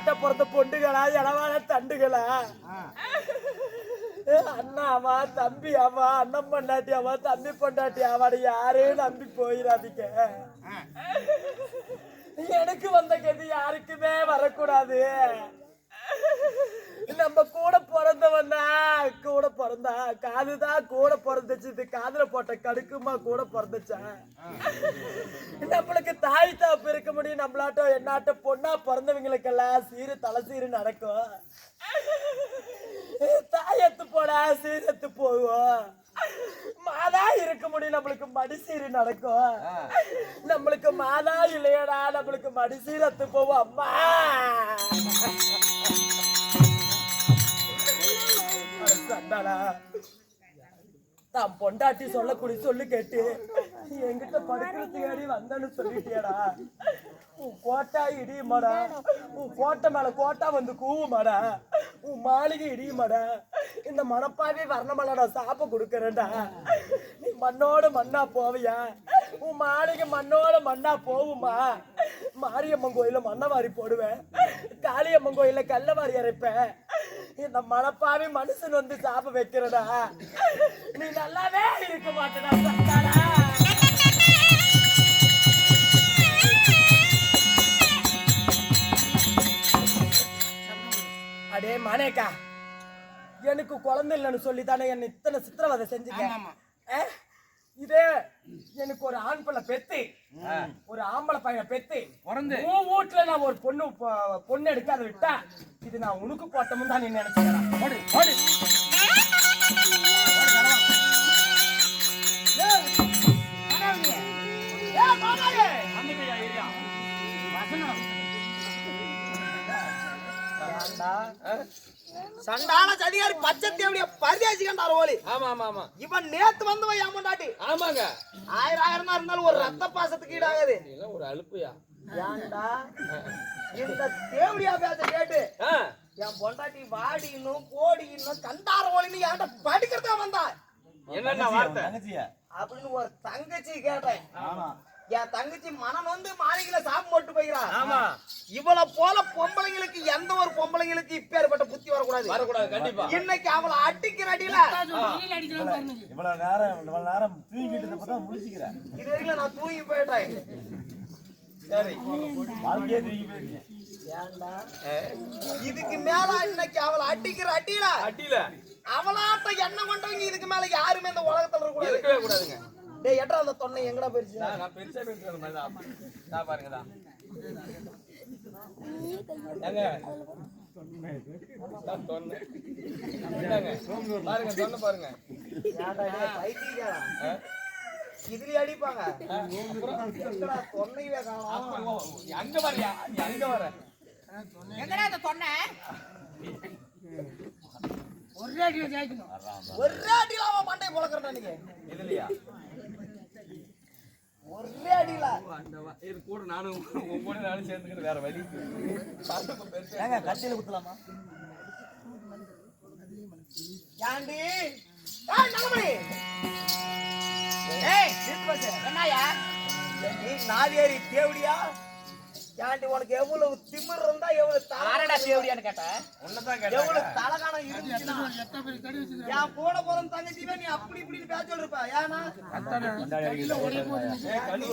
ஆட்ட பிறந்த பொண்டுகளா இளவான தண்டுகளா? அண்ணாவா தம்பி ஆவா அண்ணன் பொண்டாட்டி ஆவா தம்பி பொண்டாட்டி ஆவாடு யாரையும் நம்பி போயிடாதீங்க எனக்கு வந்த கதி யாருக்குமே வரக்கூடாது. நம்ம கூட பிறந்தா காதுதான் கூட பிறந்துச்சு. இது காதுல போட்ட கடுக்குமா கூட பிறந்துச்சா? நம்மளுக்கு தாய் தாப்பு இருக்க முடியும். நம்மளாட்டம் என்னாட்டம் பொண்ணா பிறந்தவங்களுக்கெல்லாம் சீரு தலை சீரு நடக்கும். தாயத்து போடா சீரத்து போகும். மாதா இருக்க முடியும். நம்மளுக்கு மடிசீரு நடக்கும். நம்மளுக்கு மாதா இல்லையடா. நம்மளுக்கு மடிசீரத்து போவோம் அம்மா! அட தான் பொண்டாட்டி சொல்லக்கூடிய சொல்லு கேட்டு நீ என்கிட்ட படுக்கிறதுக்காடி வந்தேன்னு சொல்லிட்டியடா. உன் கோட்டா இடியுமாடா? உன் கோட்டை மேல கோட்டா வந்து கூவுமாடா? உன் மாளிகை இடியுமாடா? இந்த மனப்பாவே வர்ணமலடா சாப்ப கொடுக்கறேன்டா. நீ மண்ணோட மண்ணா போவியா? உன் மாளிகை மண்ணோட மண்ணா போகுமா மாரியம்மன் கோயில மண்ணை வாரி போடுவேன். காளியம்மன் கோயில கல்ல வாரி அரைப்பேன். இந்த மனப்பாவி மனுஷன் வந்து சாப்ப வைக்கிறடா. நீ நல்லாவே இருக்க மாட்டடா அடே மானேக்கா எனக்கு குழந்தை இல்லைன்னு சொல்லி தானே என்ன இத்தனை சித்திரவதை செஞ்சுக்க? இதே எனக்கு ஒரு ஆண் பிள்ளை பெத்து ஒரு ஆம்பளை பையனை பெத்து பிறந்து. உன் வீட்டுல நான் ஒரு பொண்ணு பொண்ணு எடுக்காத விட்டா இது நான் உனக்கு போட்டமும் தான் நீ நினைச்சுக்கிறேன் சண்டான சதிகாரி பச்சை தேவடிய பரிதேசி கண்டார் ஓலி. ஆமா ஆமா ஆமா. இவன் நேத்து வந்தவன் ஏன் பொண்டாட்டி ஆமாங்க. ஆயிரம் ஆயிரம் இருந்தாலும் ஒரு ரத்த பாசத்துக்கு ஈடாகுது. ஒரு அலுப்புயா? ஏன்டா? இந்த தேவடியா பேச கேட்டு என் பொண்டாட்டி வாடி இன்னும் போடி இன்னும் கண்டார ஓலின்னு என்கிட்ட படிக்கிறதா வந்தா. என்னென்ன வார்த்தை? அப்படின்னு ஒரு தங்கச்சி கேட்டேன். என் தங்கச்சி மனம் வந்து மாளிகையில சாப்பிட்டு போட்டு போய்கிறான் ஆமா. இவளை போல பொம்பளைங்களுக்கு எந்த ஒரு பொம்பளைங்களுக்கு இப்பேற்பட்ட புத்தி வரக்கூடாது. வரக்கூடாது கண்டிப்பா. இன்னைக்கு அவளை அடிக்கிற அடியில இவ்வளவு நேரம் இவ்வளவு நேரம் தூங்கிட்டு இருந்தப்பதான் முடிச்சுக்கிறேன் இது வரைக்கும் நான் தூங்கி போயிட்டேன். சரி. வாழ்க்கையே தூங்கி? இதுக்கு மேல இன்னைக்கு அவளை அடிக்கிற அடியில அட்டியில அவளாட்ட எண்ணம் கொண்டவங்க இதுக்கு மேல யாருமே இந்த உலகத்துல இருக்கக்கூடாது. இருக்கவே கூடாதுங்க. டேய் எட்ரா அந்த தொன்னை எங்கடா போயிருச்சு? நான் பெருசா பேசுறேன் மேடம் நான் பாருங்க தான் ஏங்க? பாருங்க சொன்ன பாருங்க? இதுலயே அடிப்பாங்க. எங்கடா தொன்னையவே காணோம் அப்போ, நீ அங்க வரியா நீ அங்க வர. ஒரே அடியில அவன் மண்டை பொழக்கிறா நீங்க. இதுலயா? ஒரே அடியில. இது கூட நானும் கூட நானும் சேர்ந்துக்கிட்டு வேற வழி ஏங்க கட்சியில குத்தலாமா? ஏண்டி? ஏய் என்னயா நீ நாதேரி தேவடியா? ஏண்டி உனக்கு எவ்வளவு திமிர் இருந்தா எவ்வளவு கேட்ட உன்னதான் எவ்வளவு கேட்டாங்க தலகாணம் இருந்துச்சுன்னா என் கூட பிறந்த தங்கச்சிவே நீ அப்படி இப்படின்னு பேச்ச இருப்ப ஏன்னா கண்ணு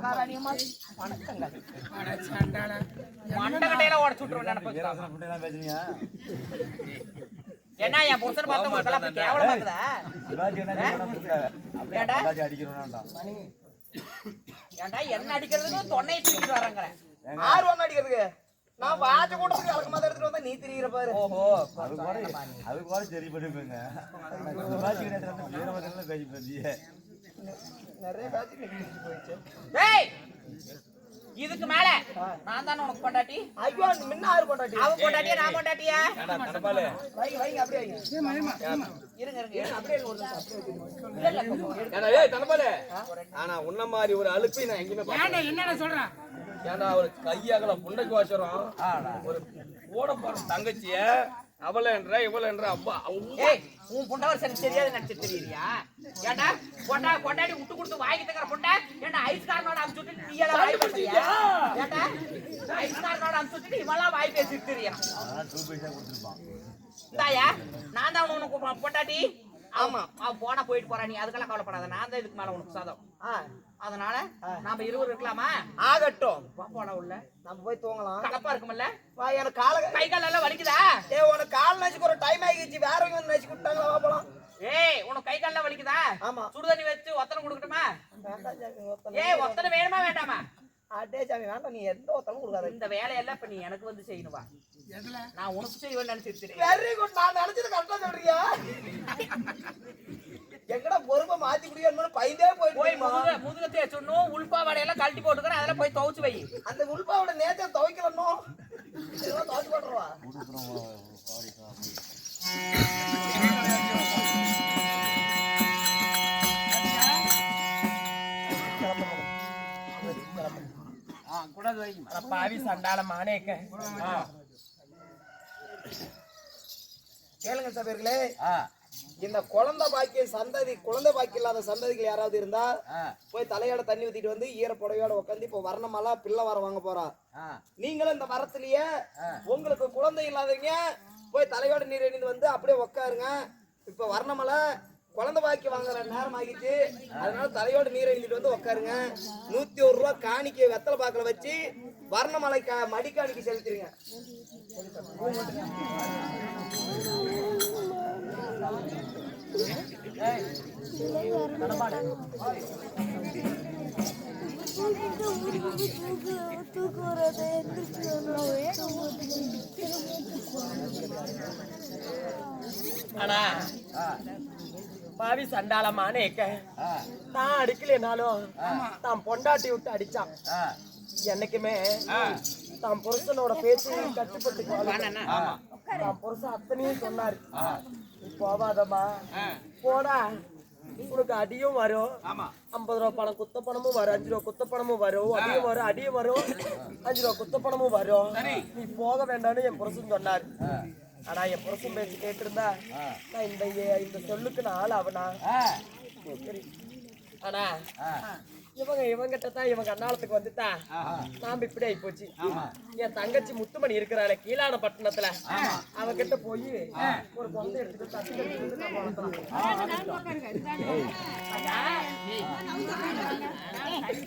மகாராணியம்மா வணக்கங்க மண்டகட்டையில உடச்சு விட்டுருவேன் நினைப்பு அப்படியெல்லாம் பேசுறீங்க என்ன என் புருஷன் பார்த்து உங்களுக்கு எல்லாம் கேவலமா. அப்படியே ஏண்டா? என்ன அடிக்கிறதுக்கு தொண்டையை தூக்கிட்டு வரேங்கிறேன் ஒண்ணு அடிக்கிறதுக்கு. நான் வாச்ச கூட்டத்துக்கு அழகமா எடுத்துட்டு வந்தா நீ திரிகிற பாரு. ஓஹோ அது கூட அது கூட சரி பண்ணிப்பேங்க பேசி பேசியே நிறைய பேச்சு போயிடுச்சு. இதுக்கு மேல நான் தானே உனக்கு பொண்டாட்டி? ஐயோ முன்ன ஆறு கொண்டாட்டி அவ பொண்டாட்டியா நான் தனபாலு வைங்க வைங்க அப்படியே இருங்க இருங்க. அப்படியே இருங்க, ஒரு ஏய் தனபாலு. ஆனா உன்ன மாதிரி ஒரு அலுப்பி நான் எங்கேயுமே பார்த்தேன் என்னடா சொல்றான் ஏண்டா ஒரு கையாகல புண்டைக்கு வச்சுறோம் ஒரு ஓட போற தங்கச்சிய அவளன்ற இவளன்ற அப்பா அவங்க ஏய் உன் புண்டவர் சரி தெரியாது நினைச்சு தெரியலையா ஏண்டா கொண்டா கொண்டாடி விட்டு கொடுத்து வாங்கி தக்கிற புண்டை ஏண்டா ஐஸ்காரனோட அமுச்சு விட்டு நீ எல்லாம் வாய் பேசுறியா? ஏண்டா ஐஸ்காரனோட அமுச்சு விட்டு இவெல்லாம் வாய் பேசிட்டு கொடுத்துருப்பான் தாயா நான் தான் உனக்கு பொண்டாட்டி. ஆமா. அவன் போனா போயிட்டு போறா நீ அதுக்கெல்லாம் கவலைப்படாத. நான் தான் இதுக்கு மேல உனக்கு சதம். ஆ, அதனால நாம இருவர் இருக்கலாமா? ஆகட்டும். போடா உள்ள. நம்ம போய் தூங்கலாம். கலப்பா இருக்குமல்ல? வா எனக்கு கால கை கால் எல்லாம் வலிக்குதா? ஏ உனக்கு கால் நச்சுக்கு ஒரு டைம் ஆகிடுச்சு. வேறவங்க வந்து நச்சுக்கு விட்டாங்களா வா போலாம். ஏய் உனக்கு கை கால் எல்லாம் வலிக்குதா? ஆமா. சுடுதண்ணி வச்சு ஒத்தனை கொடுக்கட்டுமா? வேண்டாம் சாமி, ஒத்தனை. ஏய் ஒத்தனை வேணுமா வேண்டாமா? அடே சாமி வேண்டாம். நீ எந்த ஒத்தனும் கொடுக்காத. இந்த வேலையெல்லாம் இப்ப நீ எனக்கு வந்து செய்யணும் வா. நான் உனக்கு செய்வேன்னு நினைச்சிட்டு வெரி குட் நான் நினைச்சது கரெக்டா சொல்றியா? எங்கடா பொறுப்பை மாத்தி குடிக்கணும்னு பயந்தே போய் போயிட்டு முதுக முதுக தேய்ச்சுடணும் உள்பாவாடையெல்லாம் கழட்டி போட்டுக்கிறேன் அதெல்லாம் போய் துவைச்சு வை. அந்த உள்பாவோட நேரத்தை துவைக்கலன்னு? இதெல்லாம் துவைச்சு போட்டுருவா. பாவி சண்டால மானேக்க. கேளுங்க சபையர்களே. ஆ. இந்த குழந்தை பாக்கிய சந்ததி குழந்தை பாக்கியம் இல்லாத சந்ததிகள் யாராவது இருந்தா போய் தலையோட தண்ணி ஊத்திட்டு வந்து ஈர புடவையோட உட்காந்து இப்போ வர்ணமெல்லாம் பிள்ளை வர வாங்க போறா. நீங்களும் இந்த மரத்திலேயே உங்களுக்கு குழந்தை இல்லாதவங்க போய் தலையோட நீர் எணிந்து வந்து அப்படியே உட்காருங்க இப்ப வர்ணமலை குழந்தை பாக்கி வாங்குற நேரம் ஆகிட்டு அதனால தலையோட நீர் எழுந்திட்டு வந்து உட்காருங்க நூத்தி ஒரு ரூபா காணிக்கை வெத்தலை பாக்கல வச்சு வர்ணமலை கா மடி காணிக்கை செலுத்திடுங்க ஆனா பாவி சண்டால மானேக்க ஆ தான் அடிக்கலைனாலும் தான் பொண்டாட்டி விட்டு அடிச்சான். என்னைக்குமே தான் புருஷனோட பேச்சு கட்டுப்பட்டு. தான் புருஷன் அத்தனையும் சொன்னாரு. நீ போவாதம்மா. போடா. உனக்கு அடியும் வரும். ஐம்பது ரூபா பணம் குத்த பணமும் வரும். அஞ்சு ரூபா குத்த பணமும் வரும் அடியும் வரும் அடியும் வரும். அஞ்சு ரூபா குத்த பணமும் வரும் நீ போக வேண்டாம்னு என் புருஷன் சொன்னாரு. ஆனா என் புருஷன் பேச்சு கேட்டிருந்தா நான் இந்த இந்த சொல்லுக்கு நான் ஆள் அவனா ஆ. சரி. ஆனா இவங்க இவங்கிட்ட தான் இவங்க அண்ணாளத்துக்கு வந்துட்டா. நாம இப்படி ஆயி போச்சு என் தங்கச்சி முத்துமணி இருக்கிறாளே கீழான பட்டணத்துல. அவகிட்ட போய் ஒரு பொண்ணு எடுத்துட்டு தட்டி எடுத்துட்டு நம்ம வளர்த்தலாம்.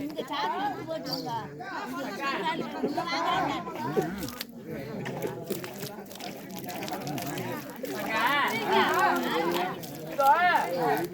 இங்க சாப்பிட்டு போட்டுருங்க இதோ, குழந்தை இருந்தா ஒண்ணு குடுமா என்னம்மா வேணும் அட பாவி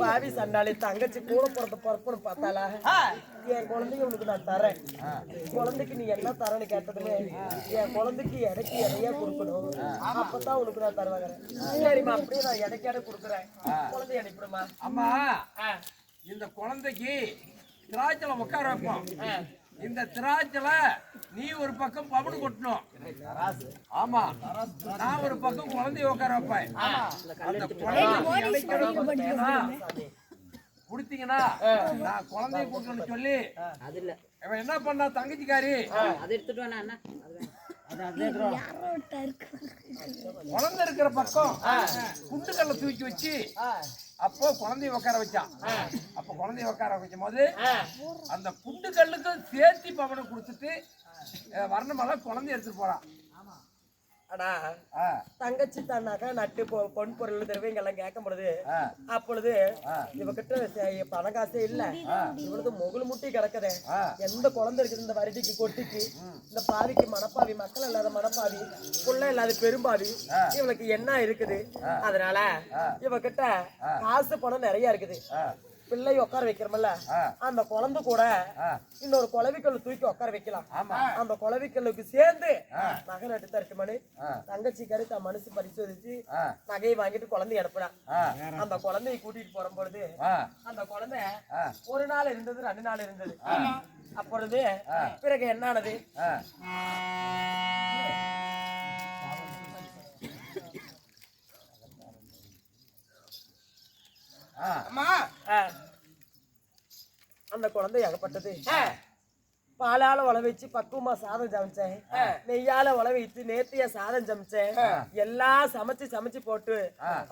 பாவி சண்டாளி தங்கச்சி கூட பிறந்த பிறப்புன்னு பார்த்தாளா? என் குழந்தைங்க உனக்கு நான் தரேன். குழந்தைக்கு நீ என்ன தரேன்னு கேட்டதுமே என் குழந்தைக்கு இடைக்கு இடையா கொடுக்கணும். அப்பதான் உனக்கு நான் தருவாங்க சரிம்மா அப்படியே நான் இடைக்கு இடை கொடுக்குறேன். குழந்தை அனுப்பிடுமா அம்மா இந்த குழந்தைக்கு திராட்சையில உட்கார வைப்போம். இந்த திராட்சையில நீ ஒரு பக்கம் பவனு கொட்டணும். ஆமா. நான் ஒரு பக்கம் குழந்தைய உட்கார வைப்பேன். அந்த குழந்தை. குடுத்தீங்கன்னா நான் குழந்தைய கூட்டணும்னு சொல்லி இவன் என்ன பண்ணா தங்கச்சிக்காரி? குழந்தை இருக்கிற பக்கம் குண்டுக்கல்ல தூக்கி வச்சு அப்போ குழந்தைய உட்கார வச்சான். அப்ப குழந்தைய உட்கார வைக்கும் போது அந்த குண்டுக்கல்லுக்கும் சேர்த்து பவனை கொடுத்துட்டு வர்ணமெல்லாம் குழந்தைய எடுத்துட்டு போறான். அடா ஆ. தங்கச்சி தானாக்கா நட்டு பொ- பொன் பொருள் தருவீங்க எல்லாம் கேட்கும் பொழுது அப்பொழுது இவகிட்ட சே- பண காசே இல்ல. இவளுக்கு முகுல் முட்டி கிடக்குதே. எந்த குழந்தை இருக்குது இந்த வருடிக்கு கொட்டிக்கு? இந்த பாவிக்கு மனப்பாவி மக்கள் இல்லாத மனப்பாவி புள்ள இல்லாத பெரும்பாவி இவளுக்கு என்ன இருக்குது? அதனால இவகிட்ட காசு பணம் நிறைய இருக்குது. பிள்ளை உட்கார வைக்கிறோம்ல. அந்த குழந்தை கூட. இன்னொரு குளவிக்கல் தூக்கி உட்கார வைக்கலாம் ஆமா. அந்த குளவிக்கல்லுக்கு சேர்ந்து. நகை நட்டு தரட்டு மணி. தங்கச்சி கரு தன் மனசு பரிசோதிச்சு. நகையை வாங்கிட்டு குழந்தை ஆ, அந்த குழந்தையை கூட்டிட்டு போற பொழுது அந்த குழந்தை. ஒரு நாள் இருந்தது ரெண்டு நாள் இருந்தது அப்பொழுது பிறகு என்னானது ஆ. ஆ, அம்மா. அந்த குழந்தை அகப்பட்டது. பாலால உழ வச்சு பக்குவமா சாதம் சமைச்சேன். நெய்யால உழ வைத்து நேர்த்தியா சாதம் சமைச்சேன். எல்லாம் சமைச்சு சமைச்சு போட்டு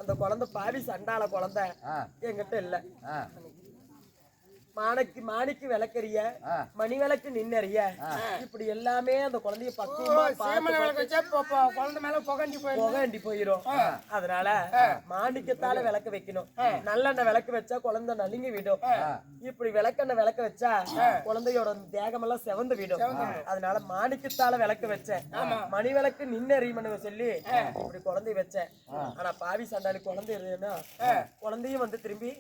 அந்த குழந்தை பாவி சண்டால குழந்தை. என்கிட்ட இல்ல. ஆ. மாணிக்கு மாணிக்கு விளக்கறிய. மணி விளக்கு நின்னறிய. இப்படி எல்லாமே அந்த குழந்தைய பக்குவமா குழந்தை மேல புகஞ்சு புகண்டி போயிரும். அதனால மாணிக்கத்தால விளக்கு வைக்கணும். நல்லெண்ணெய் விளக்கு வச்சா குழந்தை நலுங்கி விடும். இப்படி விளக்கெண்ணெய் விளக்கு வச்சா குழந்தையோட தேகமெல்லாம் செவந்து விடும். அதனால மாணிக்கத்தால விளக்கு வச்சேன். மணி விளக்கு நின்னறிமனு சொல்லி இப்படி குழந்தை வச்சேன். ஆனா பாவி சண்டாளி குழந்தை இருந்ததுன்னா குழந்தையும் வந்து திரும்பி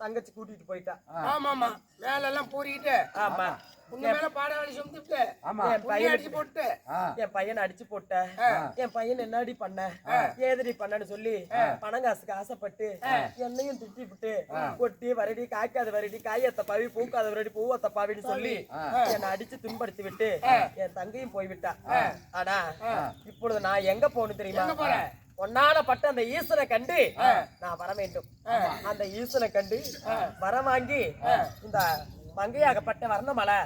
தங்கச்சி கூட்டிட்டு போயிட்டா. ஆமா ஆமா வேலை எல்லாம் பூரிக்கிட்டு ஆமா. உங்க மேல பாட வேலை சுமந்துட்டு ஆமா. என் பையன் அடிச்சு போட்டு. என் பையனை அடிச்சு போட்ட. என் பையன் என்னடி பண்ண? ஏதடி பண்ணன்னு சொல்லி பணம் காசுக்கு ஆசைப்பட்டு என்னையும் திட்டி விட்டு கொட்டி வரடி காய்க்காத வரடி காயத்த பாவி பூக்காத வரடி பூவத்த பாவின்னு சொல்லி என்னை அடிச்சு துன்படுத்தி விட்டு என் தங்கையும் போய்விட்டா. ஆனா இப்பொழுது நான் எங்க போகணும் தெரியுமா? ஒன்னால பட்ட அந்த ஈசனை கண்டு நான் வர வேண்டும். அந்த ஈசனை கண்டு வர வாங்கி இந்த மங்கையாகப்பட்ட வர்ணமலை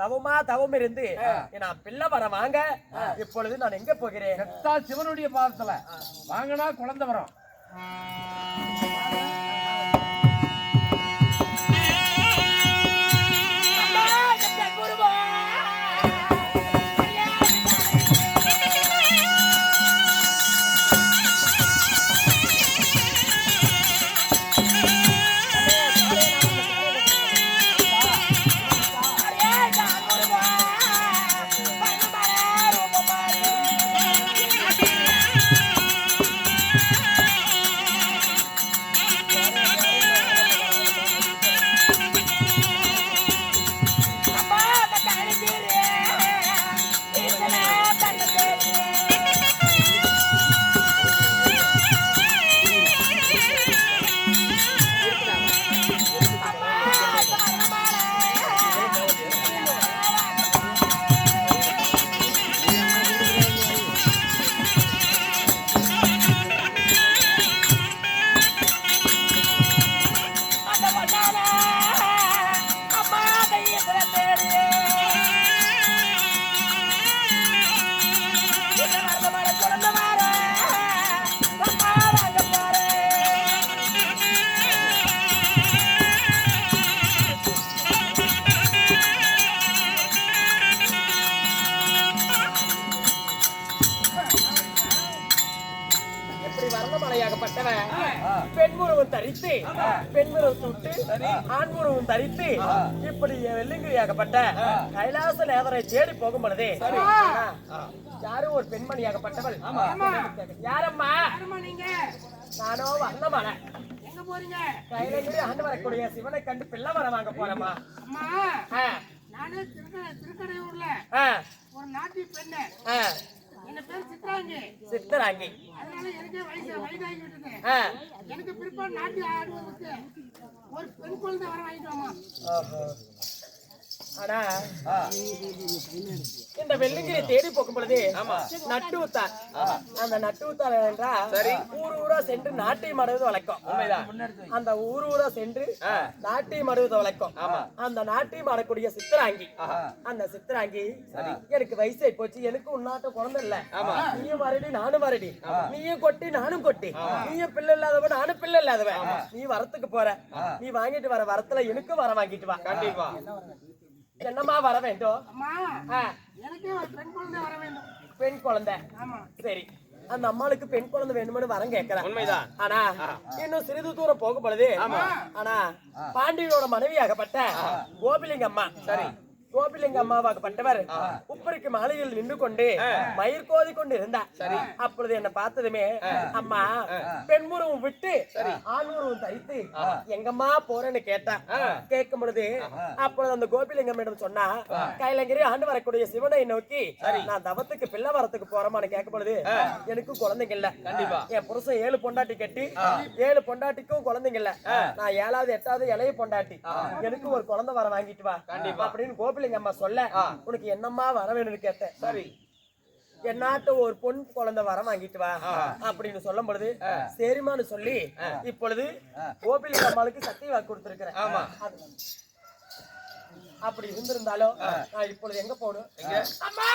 தவமா தவம் இருந்து நான் பிள்ளை வர வாங்க இப்பொழுது நான் எங்க போகிறேன்? சிவனுடைய பாதத்துல வாங்கினா குழந்தை வரும். பெண்முருவம் சுட்டு ஆண்முருவம் தரித்து இப்படி வெள்ளிங்கிரியாகப்பட்ட கைலாச நேதரை தேடி போகும் பொழுதே யாரும் ஒரு பெண்மணியாகப்பட்டவள். யாரம்மா? நானோ எங்க போறீங்க? கைலங்கிரி ஆண்டு வரக்கூடிய சிவனை கண்டு பிள்ளை வர வாங்க ஆ, நானே திருக்கடை திருக்கடையூர்ல ஆ, ஒரு நாட்டு பெண்ணு. சித்தராங்கி அதனால எனக்கே பிற்பாடு நாட்டி ஆடுவதற்கு ஒரு பெண் குழந்தை வர ஓஹோ. ஆனா இந்த வெள்ளிங்கிரி தேடி போகும் பொழுது நட்டு ஊத்தார் அந்த நட்டு ஊத்தார் என்றா ஊர் ஊரா சென்று நாட்டியம் ஆடுவது வழக்கம். அந்த ஊர் ஊரா சென்று நாட்டியம் ஆடுவது வழக்கம். அந்த நாட்டியம் ஆடக்கூடிய சித்தராங்கி. அந்த சித்தராங்கி எனக்கு வயசு போச்சு. எனக்கு உன்னாட்ட குழந்தை இல்ல. நீயும் வரடி நானும் வரடி. நீயும் கொட்டி நானும் கொட்டி. நீயும் பிள்ளை இல்லாதவன் நானும் பிள்ளை இல்லாதவன் நீ வரத்துக்கு போற. நீ வாங்கிட்டு வர வரத்துல எனக்கும் வர வாங்கிட்டு வா. கண்டிப்பா. என்னமா வர வேண்டும்? அம்மா ஆ, எனக்கே ஒரு பெண் குழந்தை வர வேண்டும். பெண் குழந்தை. ஆமா. சரி. அந்த அம்மாளுக்கு பெண் குழந்தை வேணும்னு வரம் கேட்கிறேன். உண்மைதான். ஆனா இன்னும் சிறிது தூரம் போகும் பொழுது ஆனா பாண்டியனோட மனைவியாகப்பட்ட கோபிலிங்க அம்மா சரி. கோபிலிங்க அம்மாவாகப்பட்டவர் உப்பரிக்கு மாலையில் நின்று கொண்டு மயிர் கோதி கொண்டு இருந்தார் அப்பொழுது என்ன பார்த்ததுமே அம்மா பெண்முருவம் விட்டு ஆண்முருவம் தைத்து எங்கம்மா போறேன்னு கேட்டா. கேட்கும் பொழுது அப்பொழுது அந்த கோபிலிங்கம்மிடம் சொன்னா கைலங்கிரி ஆண்டு வரக்கூடிய சிவனை நோக்கி நான் தவத்துக்கு பிள்ளை வரத்துக்கு போறோமான்னு கேட்கும் பொழுது எனக்கு குழந்தைங்க இல்ல. கண்டிப்பா. என் புருஷன் ஏழு பொண்டாட்டி கட்டி ஏழு பொண்டாட்டிக்கும் குழந்தைங்க இல்ல. நான் ஏழாவது எட்டாவது இளைய பொண்டாட்டி. எனக்கு ஒரு குழந்தை வர வாங்கிட்டு வா அப்படின்னு கோபிலிங்க அம்மா சொல்ல உனக்கு என்னம்மா வர வேணும்னு கேட்டேன். சரி. என்னாட்ட ஒரு பொன் குழந்தை வர வாங்கிட்டு வா. அப்படின்னு சொல்லும் பொழுது சரிமான்னு சொல்லி இப்பொழுது கோபிலிங்க அம்மாளுக்கு சக்தி வாக்கு கொடுத்திருக்கிறேன். ஆமா. அப்படி இருந்திருந்தாலும் நான் இப்பொழுது எங்க போகணும்? அம்மா